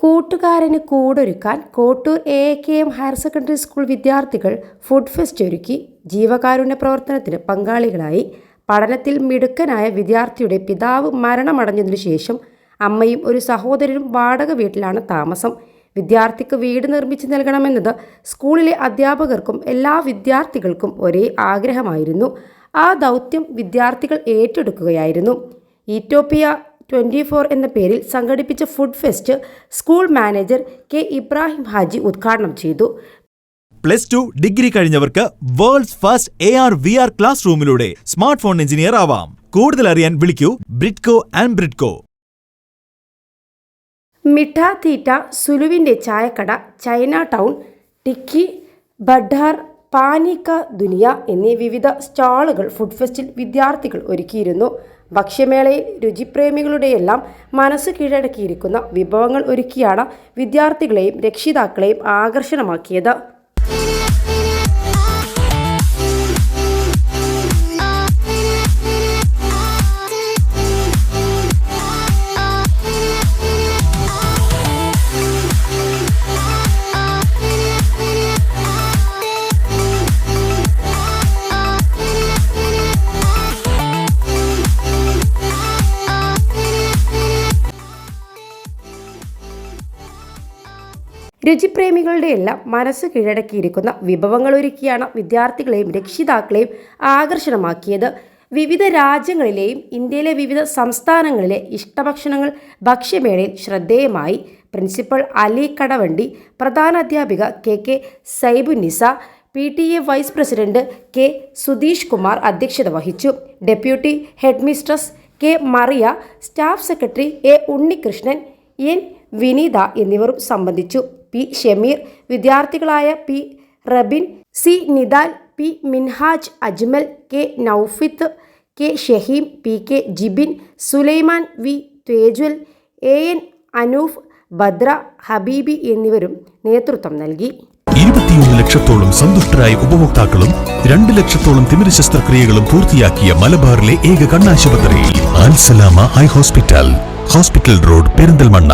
കൂട്ടുകാരന് കൂടൊരുക്കാൻ Kottur A K M higher secondary school വിദ്യാർത്ഥികൾ food fest ഒരുക്കി ജീവകാരുണ്യ പ്രവർത്തനത്തിന് പങ്കാളികളായി. പഠനത്തിൽ മിടുക്കനായ വിദ്യാർത്ഥിയുടെ പിതാവ് മരണമടഞ്ഞതിനു ശേഷം അമ്മയും ഒരു സഹോദരനും വാടക വീട്ടിലാണ് താമസം. വിദ്യാർത്ഥിക്ക് വീട് നിർമ്മിച്ചു നൽകണമെന്നത് സ്കൂളിലെ അധ്യാപകർക്കും എല്ലാ വിദ്യാർത്ഥികൾക്കും ഒരേ ആഗ്രഹമായിരുന്നു. ആ ദൗത്യം വിദ്യാർത്ഥികൾ ഏറ്റെടുക്കുകയായിരുന്നു. ഈറ്റോപ്പിയ ട്വന്റി ഫോർ എന്ന പേരിൽ സംഘടിപ്പിച്ച food fest school manager K Ibrahim Haji ഉദ്ഘാടനം ചെയ്തു. Plus two degree കഴിഞ്ഞവർക്ക് world's first A R V R class room smart phone engineer ആവാം. കൂടുതൽ അറിയാൻ വിളിക്കൂ ബ്രിഡ്കോ ആൻഡ് ബ്രിഡ്കോ. മിഠാ തീറ്റ സുലുവിന്റെ ചായക്കട ചൈന ടൗൺ ടിക്കി ബഡാർ പാനിക്ക ദുനിയ എന്നീ വിവിധ സ്റ്റാളുകൾ ഫുഡ് ഫെസ്റ്റിൽ വിദ്യാർത്ഥികൾ ഒരുക്കിയിരുന്നു. ഭക്ഷ്യമേളയിൽ രുചിപ്രേമികളുടെയെല്ലാം മനസ്സ് കീഴടക്കിയിരിക്കുന്ന വിഭവങ്ങൾ ഒരുക്കിയാണ് വിദ്യാർത്ഥികളെയും രക്ഷിതാക്കളെയും ആകർഷണമാക്കിയത്. രുചിപ്രേമികളുടെയെല്ലാം മനസ്സ് കീഴടക്കിയിരിക്കുന്ന വിഭവങ്ങൾ ഒരുക്കിയാണ് വിദ്യാർത്ഥികളെയും രക്ഷിതാക്കളെയും ആകർഷണമാക്കിയത്. വിവിധ രാജ്യങ്ങളിലെയും ഇന്ത്യയിലെ വിവിധ സംസ്ഥാനങ്ങളിലെ ഇഷ്ടഭക്ഷണങ്ങൾ ഭക്ഷ്യമേളയിൽ ശ്രദ്ധേയമായി. പ്രിൻസിപ്പൽ അലി കടവണ്ടി പ്രധാന അധ്യാപിക K K Saibunisa P T A vice president K Sudheesh Kumar അധ്യക്ഷത വഹിച്ചു. Deputy headmistress K Maria staff secretary A Unnikrishnan N Vineetha എന്നിവരും സംബന്ധിച്ചു. P Shameer വിദ്യാർത്ഥികളായ P Rabin C Nidal P Minhaj Ajmal K Noufith K Shaheem P K Jibin Sulaiman V Thejwal A N Anoof Bhadra Habibi എന്നിവരും നേതൃത്വം നൽകി. ഇരുപത്തിയൊന്ന് ലക്ഷത്തോളം സന്തുഷ്ടരായ ഉപഭോക്താക്കളും രണ്ട് ലക്ഷത്തോളം തിമിര ശസ്ത്രക്രിയകളും പൂർത്തിയാക്കിയ മലബാറിലെ ഏക കണ്ണാശുപത്രി Alsalama eye hospital. Hospital road Perinthalmanna.